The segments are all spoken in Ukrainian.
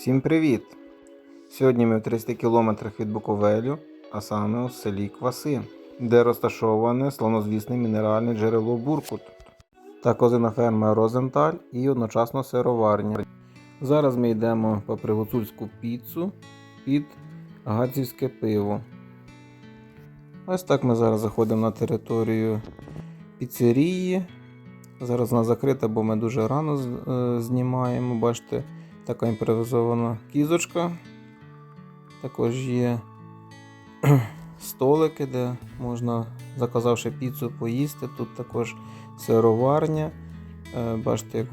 Всім привіт! Сьогодні ми в 300 кілометрах від Буковелю, а саме у селі Кваси, де розташоване славнозвісне мінеральне джерело Буркут та козина ферма Розенталь і одночасно сироварня. Зараз ми йдемо попри гуцульську піцу під гацівське пиво. Ось так ми зараз заходимо на територію піцерії. Зараз вона закрита, бо ми дуже рано е, знімаємо. Бачите, така імпровізована кізочка. Також є столики, де можна, заказавши піцу, поїсти. Тут також сироварня. Е, Бачите, як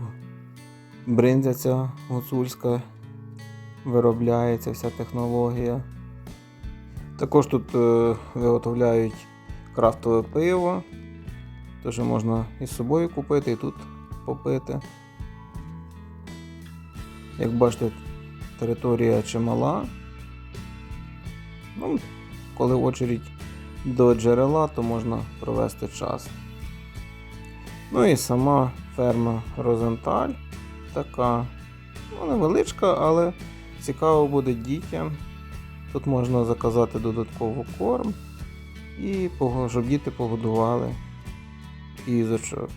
бриндзя ця гуцульська виробляється, вся технологія. Також тут е, виготовляють крафтове пиво. Тож можна і з собою купити, і тут попити. Як бачите, територія чимала. Ну, коли очередь до джерела, то можна провести час. Ну і сама ферма Розенталь така ну, невеличка, але цікаво буде дітям. Тут можна заказати додатково корм і щоб діти погодували кізочок.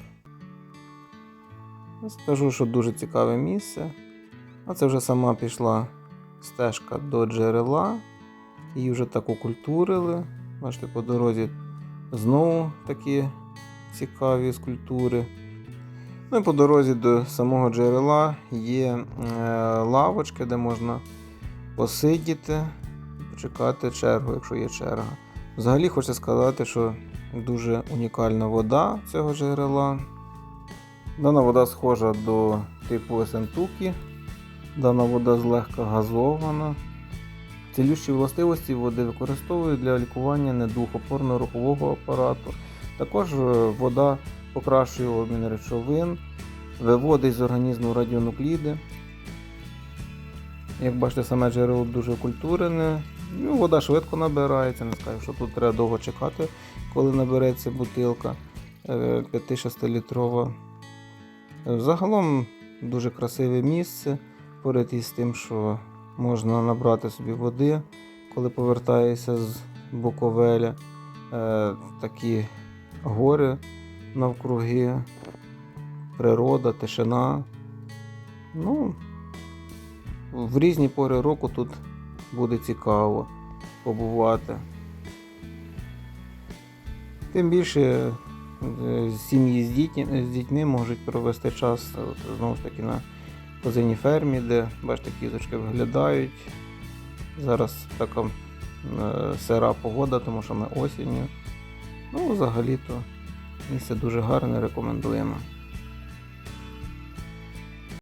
Скажу, що дуже цікаве місце. А це вже сама пішла стежка до джерела. Її вже так окультурили. Бачите, по дорозі знову такі цікаві скульптури. Ну і по дорозі до самого джерела є е, лавочки, де можна посидіти почекати чергу, якщо є черга. Взагалі хочу сказати, що дуже унікальна вода цього джерела. Дана вода схожа до типу Есентукі. Дана вода злегка газована. Цілющі властивості води використовують для лікування недух опорно-рухового апарату. Також е, вода покращує обмін речовин, виводить з організму радіонукліди. Як бачите, саме джерело дуже культурене. Ну, вода швидко набирається, не скажу, що тут треба довго чекати, коли набереться бутилка е, 5-6 літрова. Е, Загалом дуже красиве місце, поряд із тим, що можна набрати собі води, коли повертаєшся з Буковеля. Е, Такі гори навкруги, природа, тишина. Ну, в різні пори року тут буде цікаво побувати. Тим більше е, сім'ї з дітьми, з дітьми можуть провести час знову ж таки на козиній фермі, де бачите, кізочки виглядають. Зараз така е, сира погода, тому що ми осінню. Ну, взагалі-то місце дуже гарне, рекомендуємо.